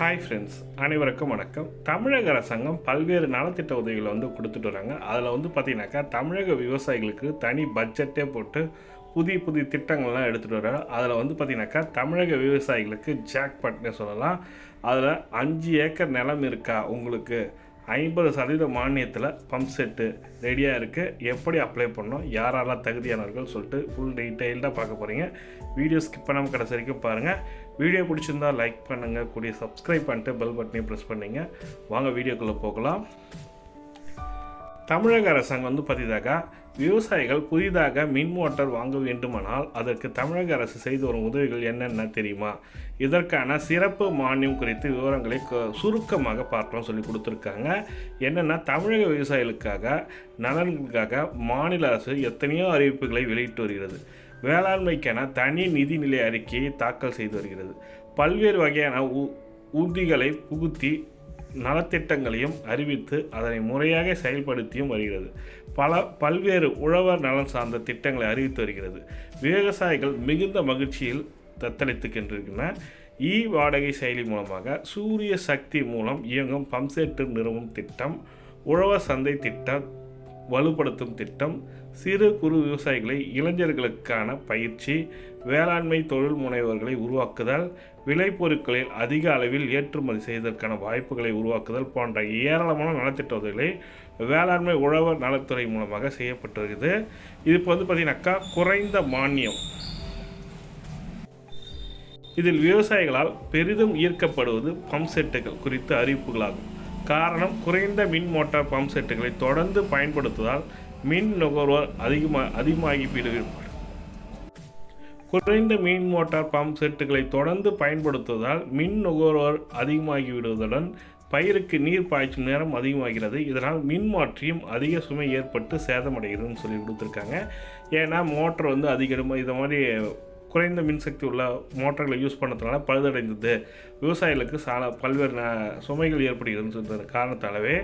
Hi friends அனைவருக்கும் வணக்கம். தமிழக அரசாங்கம் பல்வேறு நலத்திட்ட உதவிகளை வந்து கொடுத்துட்டு வராங்க. அதில் வந்து பார்த்திங்கனாக்கா தமிழக விவசாயிகளுக்கு தனி பட்ஜெட்டே போட்டு புதிய புதிய திட்டங்கள்லாம் எடுத்துகிட்டு வர்றாங்க அதில் வந்து பார்த்திங்கனாக்கா தமிழக விவசாயிகளுக்கு ஜாக்பாட்னே சொல்லலாம். அதில் அஞ்சு ஏக்கர் நிலம் இருக்கா உங்களுக்கு? ஐம்பது சதவீத மானியத்தில் பம்ப் செட்டு ரெடியாக இருக்குது எப்படி அப்ளை பண்ணணும்? யாரெல்லாம் தகுதியானவர்கள் சொல்லிட்டு ஃபுல் டீட்டெயில்டாக பார்க்க போகிறீங்க வீடியோ ஸ்கிப் பண்ணாமல் கடைசி வரைக்கும் பாருங்கள் வீடியோ பிடிச்சிருந்தா லைக் பண்ணுங்கள் கூடிய சப்ஸ்கிரைப் பண்ணிட்டு பெல் பட்டனையும் ப்ரெஸ் பண்ணிங்க. வாங்க வீடியோக்குள்ளே போகலாம். தமிழக அரசாங்கம் வந்து பார்த்தீங்கன்னாக்கா விவசாயிகள் புதிதாக மின் மோட்டார் வாங்க வேண்டுமானால் அதற்கு தமிழக அரசு செய்து வரும் உதவிகள் என்னென்ன தெரியுமா? இதற்கான சிறப்பு மானியம் குறித்து விவரங்களை சுருக்கமாக பார்க்கலாம் சொல்லி கொடுத்துருக்காங்க. என்னென்னா தமிழக விவசாயிகளுக்காக நலன்களுக்காக மாநில அரசு எத்தனையோ அறிவிப்புகளை வெளியிட்டு வருகிறது. வேளாண்மைக்கான தனி நிதிநிலை அறிக்கையை தாக்கல் செய்து வருகிறது. பல்வேறு வகையான ஊ- உத்திகளை புகுத்தி நலத்திட்டங்களையும் அறிவித்து அதனை முறையாக செயல்படுத்தியும் வருகிறது. பல பல்வேறு உழவர் நலன் சார்ந்த திட்டங்களை அறிவித்து வருகிறது. விவசாயிகள் மிகுந்த மகிழ்ச்சியில் தத்தளித்துக்கின்றன இ வாடகை செயலி மூலமாக சூரிய சக்தி மூலம் இயங்கும் பம்செட்டு நிறுவும் திட்டம் உழவர் சந்தை திட்டம் வலுப்படுத்தும் திட்டம் சிறு குறு விவசாயிகளை இளைஞர்களுக்கான பயிற்சி வேளாண்மை தொழில் முனைவர்களை உருவாக்குதல் விளைபொருட்களில் அதிக அளவில் ஏற்றுமதி செய்வதற்கான வாய்ப்புகளை உருவாக்குதல் போன்ற ஏராளமான நலத்திட்ட உதவிகளை வேளாண்மை உழவர் நலத்துறை மூலமாக செய்யப்பட்டு இது இப்போ வந்து பார்த்தீங்கன்னாக்கா குறைந்த மானியம். இதில் விவசாயிகளால் பெரிதும் ஈர்க்கப்படுவது பம்ப் செட்டுகள் குறித்த அறிவிப்புகளாகும். காரணம் குறைந்த மின் மோட்டார் பம்ப் செட்டுகளை தொடர்ந்து பயன்படுத்துவதால் மின் நுகர்வோர் அதிகமாக அதிகமாகி விடுகிறது குறைந்த மின் மோட்டார் பம்ப் செட்டுகளை தொடர்ந்து பயன்படுத்துவதால் மின் நுகர்வோர் அதிகமாகி விடுவதுடன் பயிருக்கு நீர் பாய்ச்சும் நேரம் அதிகமாகிறது. இதனால் மின் மாற்றியும் அதிக சுமை ஏற்பட்டு சேதமடைகிறதுன்னு சொல்லி கொடுத்துருக்காங்க. ஏன்னா மோட்டர் வந்து அதிகமாக இதை மாதிரி குறைந்த மின்சக்தி உள்ள மோட்டர்களை யூஸ் பண்ணதுனால பழுதடைந்தது. விவசாயிகளுக்கு சால பல்வேறு ந- சுமைகள் ஏற்படுகிறதுன்னு சொல்ற காரணத்தாலவே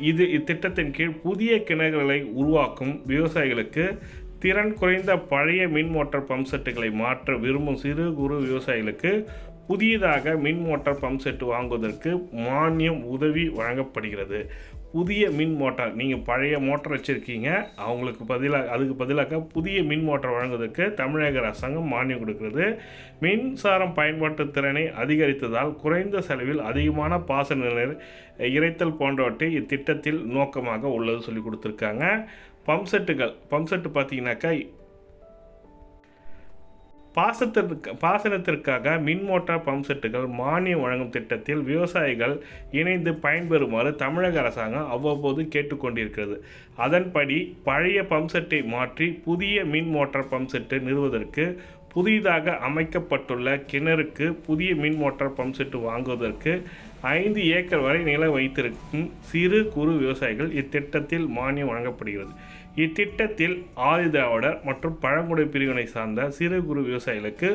இது இத்திட்டத்தின் கீழ் புதிய கிணறுகளை உருவாக்கும் விவசாயிகளுக்கு திறன் குறைந்த பழைய மின் மோட்டார் பம்ப் செட்டுகளை மாற்ற விரும்பும் சிறு குறு விவசாயிகளுக்கு புதியதாக மின் மோட்டார் பம்ப் செட்டு வாங்குவதற்கு மானியம் உதவி வழங்கப்படுகிறது. புதிய மின் மோட்டார். நீங்கள் பழைய மோட்டார் வச்சுருக்கீங்க. அவங்களுக்கு பதிலாக அதுக்கு பதிலாக புதிய மின் மோட்டார் வழங்குவதற்கு தமிழக அரசாங்கம் மானியம் கொடுக்கிறது. மின்சாரம் பயன்பாட்டு திறனை அதிகரித்ததால் குறைந்த செலவில் அதிகமான பாசன நீர் இறைத்தல் போன்றவற்றை இத்திட்டத்தில் நோக்கமாக உள்ளது சொல்லி கொடுத்துருக்காங்க. பம்ப் செட்டுகள் பம்ப் செட்டு பார்த்தீங்கன்னாக்கா பாசத்திற்கு பாசனத்திற்காக மின் மோட்டார் பம்ப் செட்டுகள் மானியம் வழங்கும் திட்டத்தில் விவசாயிகள் இணைந்து பயன்பெறுமாறு தமிழக அரசாங்கம் அவ்வப்போது கேட்டுக்கொண்டிருக்கிறது. அதன்படி பழைய பம்ப் செட்டை மாற்றி புதிய மின் மோட்டார் பம்ப் செட்டு நிறுவுவதற்கு புதிதாக அமைக்கப்பட்டுள்ள கிணறுக்கு புதிய மின் மோட்டார் பம்ப் செட்டு வாங்குவதற்கு ஐந்து ஏக்கர் வரை நிலம் வைத்திருக்கும் சிறு குறு விவசாயிகள் இத்திட்டத்தில் மானியம் வழங்கப்படுகிறது. இத்திட்டத்தில் ஆதிதிராவிடர் மற்றும் பழங்குடி பிரிவினை சார்ந்த சிறு குறு விவசாயிகளுக்கு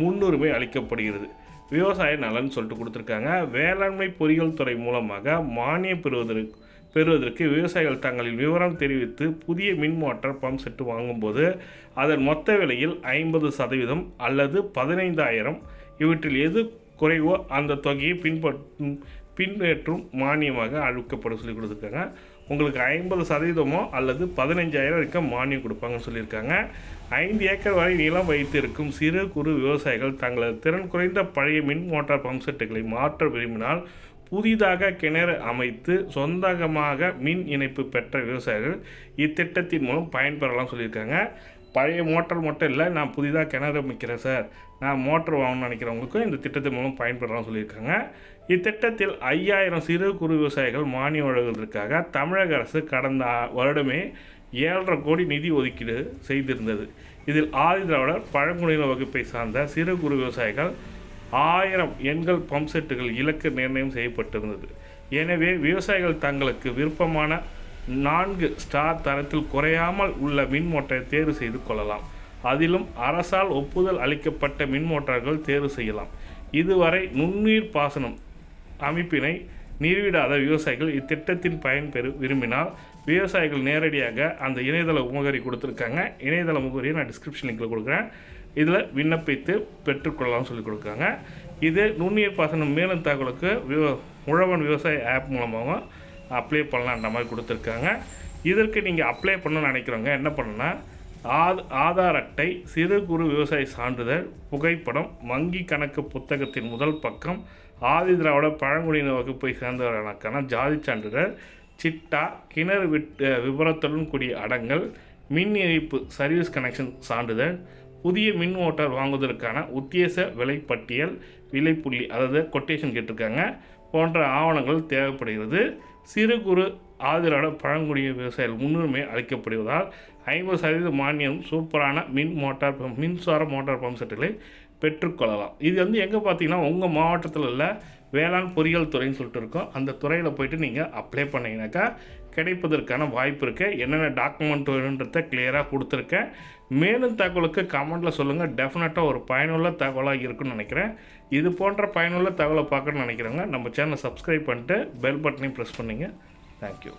முன்னுரிமை அளிக்கப்படுகிறது. விவசாய நலன் சொல்லிட்டு கொடுத்துருக்காங்க. வேளாண்மை பொறியியல் துறை மூலமாக மானியம் பெறுவதற்கு பெறுவதற்கு விவசாயிகள் தங்களின் விவரம் தெரிவித்து புதிய மின் மோட்டார் பம்ப் செட்டு வாங்கும்போது அதன் மொத்த விலையில் ஐம்பது சதவீதம் அல்லது பதினைந்தாயிரம். இவற்றில் எது குறைவோ அந்த தொகையை பின்பற்றும் பின்பற்றும் மானியமாக அளிக்கப்படும் சொல்லி கொடுத்துருக்காங்க. உங்களுக்கு ஐம்பது சதவீதமோ அல்லது பதினஞ்சாயிரம் வரைக்கும் மானியம் கொடுப்பாங்கன்னு சொல்லியிருக்காங்க. ஐந்து ஏக்கர் வரை நிலம் வைத்திருக்கும் சிறு குறு விவசாயிகள் தங்களது திறன் குறைந்த பழைய மின் மோட்டார் பம்ப் செட்டுகளை மாற்ற விரும்பினால் புதிதாக கிணறு அமைத்து சொந்தமாக மின் இணைப்பு பெற்ற விவசாயிகள் இத்திட்டத்தின் மூலம் பயன்பெறலாம் சொல்லியிருக்காங்க. பழைய மோட்டர் மட்டும் இல்லை நான் புதிதாக கிணறு அமைக்கிறேன் சார். நான் மோட்டர் வாங்கணும்னு நினைக்கிறவங்களுக்கும் இந்த திட்டத்தின் மூலம் பயன்படுறோம்னு சொல்லியிருக்காங்க. இத்திட்டத்தில் ஐயாயிரம் சிறு குறு விவசாயிகள் மானியம் வழங்குவதற்காக தமிழக அரசு கடந்த வருடமே ஏழரை கோடி நிதி ஒதுக்கீடு செய்திருந்தது. இதில் ஆதிதிராவிடர் பழங்குடியின வகுப்பை சார்ந்த சிறு குறு விவசாயிகள் ஆயிரம் எண்கள் பம்ப் செட்டுகள் இலக்கு நிர்ணயம் செய்யப்பட்டிருந்தது. எனவே விவசாயிகள் தங்களுக்கு விருப்பமான நான்கு ஸ்டார் தரத்தில் குறையாமல் உள்ள மின் மோட்டாரை தேர்வு செய்து கொள்ளலாம். அதிலும் அரசால் ஒப்புதல் அளிக்கப்பட்ட மின் மோட்டார்கள் தேர்வு செய்யலாம். இதுவரை நுண்ணீர் பாசனம் அமைப்பினை நிறுவிடாத விவசாயிகள் இத்திட்டத்தின் பயன் பெறு விரும்பினால் விவசாயிகள் நேரடியாக அந்த இணையதள முகவரி கொடுத்துருக்காங்க. இணையதள முகவரியை நான் டிஸ்கிரிப்ஷன் லிங்கில் கொடுக்குறேன். இதில் விண்ணப்பித்து பெற்றுக்கொள்ளலாம்னு சொல்லி கொடுக்குறாங்க. இது நுண்ணீர் பாசனம் மேலும் தகவலுக்கு விவ உழவன் விவசாய ஆப் மூலமாகவும் அப்ளை பண்ணலான்ற மாதிரி கொடுத்துருக்காங்க. இதற்கு நீங்கள் அப்ளை பண்ணணும்னு நினைக்கிறவங்க என்ன பண்ணுன்னா ஆத் ஆதார் அட்டை சிறு குறு விவசாய சான்றிதழ் புகைப்படம் வங்கி கணக்கு புத்தகத்தின் முதல் பக்கம் ஆதி திராவிட பழங்குடியின வகுப்பை சேர்ந்தவர்களுக்கான ஜாதி சான்றிதழ் சிட்டா கிணறு விட்டு விபரத்துடன் கூடிய அடங்கல் மின் இணைப்பு சர்வீஸ் கனெக்ஷன் சான்றிதழ் புதிய மின் மோட்டார் வாங்குவதற்கான உத்தேச விலைப்பட்டியல் விலைப்புள்ளி அதாவது கொட்டேஷன் கேட்டிருக்காங்க. போன்ற ஆவணங்கள் தேவைப்படுகிறது. சிறு குறு ஆதரவான பழங்குடிய விவசாயிகள் முன்னுரிமை அளிக்கப்படுவதால் ஐம்பது சதவீத மானியம் சூப்பரான மின் மோட்டார் பம்ப் மின்சார மோட்டார் பம்ப் செட்டுகளை பெற்றுக்கொள்ளலாம். இது வந்து எங்கே பார்த்தீங்கன்னா உங்கள் மாவட்டத்தில் உள்ள வேளாண் பொறியியல் துறைன்னு சொல்லிட்டு இருக்கோம். அந்த துறையில் போயிட்டு நீங்கள் அப்ளை பண்ணீங்கன்னாக்கா கிடைப்பதற்கான வாய்ப்பு இருக்குது என்னென்ன டாக்குமெண்ட் வேணுன்றத கிளியராக கொடுத்துருக்கேன். மேலும் தகவலுக்கு கமெண்ட்டில் சொல்லுங்கள் டெஃபினட்டாக ஒரு பயனுள்ள தகவலாக இருக்குன்னு நினைக்கிறேன். இது போன்ற பயனுள்ள தகவலை பார்க்கணும்னு நினைக்கிறவங்க நம்ம சேனலை சப்ஸ்கிரைப் பண்ணிட்டு பெல் பட்டனையும் ப்ரெஸ் பண்ணுங்கள் தேங்க்யூ